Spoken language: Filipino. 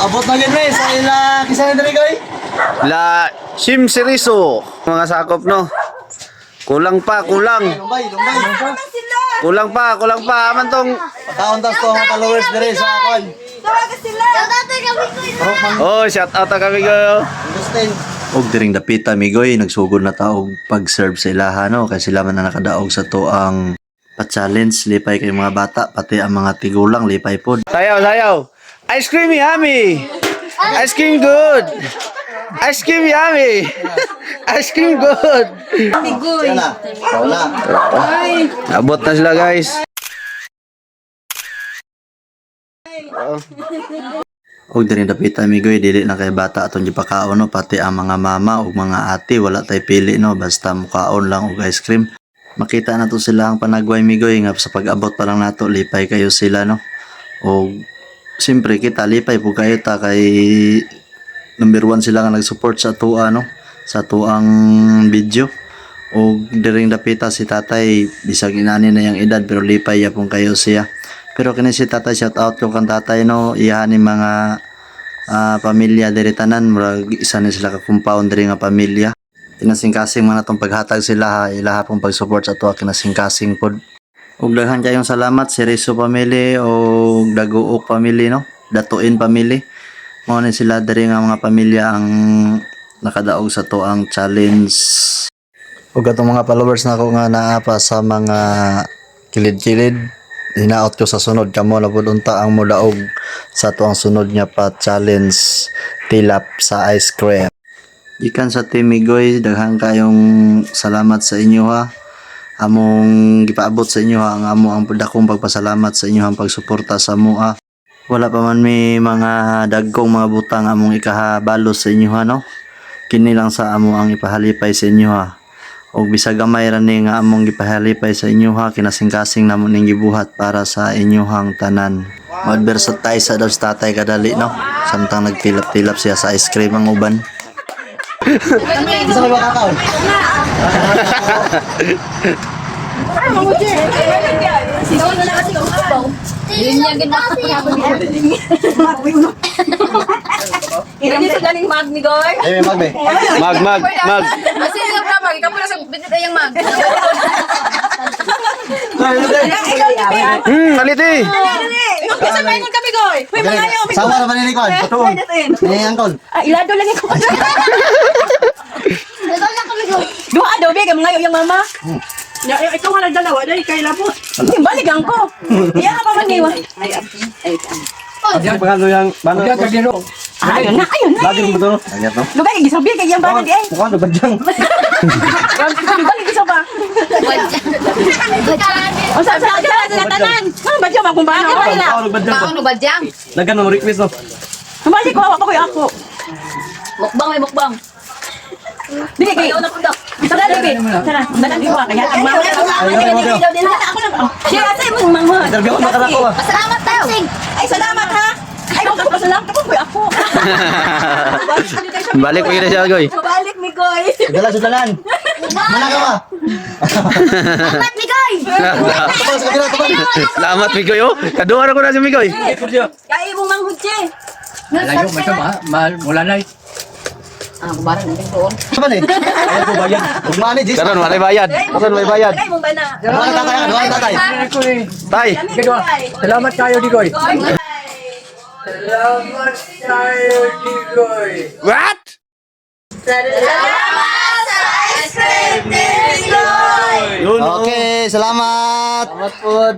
abot na gid pre sa ila kisa ni diri koy. La Shim Siriso. Mga sakop no. Kulang pa, kulang. Lumbay, lumbay. Kulang pa, kulang pa. Aman tong Pataon tas to mga followers diri sa kon. Oh, shout out na kami ko. Gustin. Og diring dapita migoy nagsugod na taog pag-serve sa ilaha no kay sila man na nakadaog sa to ang pa-challenge lipay kay mga bata pati ang mga tigulang lipay pod. Sayaw, sayaw. Ice cream yummy. Ice cream good. Ice cream yummy. Ice cream good. Abot na sila guys. Og diring dapita migoy dili na kay bata atong gipakaon no pati ang mga mama ug mga ate wala tay pili no basta mukaon lang og ice cream. Makita na to sila ang panagway migoy nga sa pag-abot pa lang nato lipay kayo sila no. Og siyempre kita lipay po kayo ta kay number one sila nga nag-support sa tuwa no? Sa tuang video. O diring dapita si tatay bisag inani na yung edad pero lipay ya pong kayo siya. Pero kini si tatay shout out ko kan tatay no? Iya mga ah, pamilya diri tanan murag isa ni sila ka compound diri nga pamilya. Kinasing-kasing man atong paghatag sila ha? Ilaha pong pag-support sa tuwa kinasing-kasing pod ug daghan kayong salamat si Riso family o Daguok family no? Datuin family. Mo ni sila diri nga mga pamilya ang nakadaog sa to ang challenge. Ug atong mga followers nako nga naa pa sa mga kilid-kilid hinaot ko sa sunod. Kamo na unta ang modaog sa to ang sunod niya pa challenge tilap sa ice cream. Ikan sa Timigoy, daghang kayong salamat sa inyo ha. Among gipaabot sa inyo ha, ang amo ang dakong pagpasalamat sa inyo ang pagsuporta sa amo ha. Wala pa man may mga dagkong mga butang among ikahabalos sa inyo ha no. Kini lang sa amo ang ipahalipay sa inyo ha. Og bisag gamay ra ni nga among gipahalipay sa inyo ha, kinasing-kasing namon ning gibuhat para sa inyohang tanan. Madversa tayo sa daw sa tatay kadali no. Samtang nagtilap-tilap siya sa ice cream ang uban. Isa may makakaon. Hindi sa galing mag ni Goy. Ay may magbe. Mag, mag, mag. Kasi yung mag, ikaw pala sa binit ay yung mag. Hmm, haliti. Yung kisa may kami Goy. Uy, ayaw. Sawa ra man ni kon. Tuon. Ni angkol. Ah, ilado lagi ko. Dua daw bigay mga yung mama. Ya, ikaw nga nagdalawa dahil kay labot. Balikan ko. Iya ka pa maniwa. Yang pangalo yang bano. Yang kagiro. Ah, ayun na, ayun na. Lagi mo to. Ayat no. Lugay kay gisabi kay yang bana di ay. Mukha do badyang. Balik gisa ba? O sa sa sa sa tanan. Ano ko badyang. Ano ba dyan? Lagan mo request no. Balik ko ako ako. Mukbang may mukbang. Dili kay. Tara dili. Tara, dalan ko kaya. Ang mga ako lang. Siya ate mo mama. Interview ko nakarako ah. Salamat tayo. Ay salamat ha. Ay kung kapasalamat ko ako. Balik pa kita siya, Goy. Balik mi goy. Dala sudalan. Mana ka ba? Salamat, sa kanila tapos. Salamat. Oh, kaduha na ko na si Migoy. Kaya mo manghudje. Layo, may ma, ma, mula na. Ah, kumaran din doon. Sa man eh. Ay ko bayan. Ugmani jis. Karon, may bayad. Karon, may bayad. Kaya mo ba na? Na tatay, na tatay. Tay. Salamat tayo, Digoy. Salamat tayo, Digoy. What? Yun, oh. Okay, salamat. Salamat pod.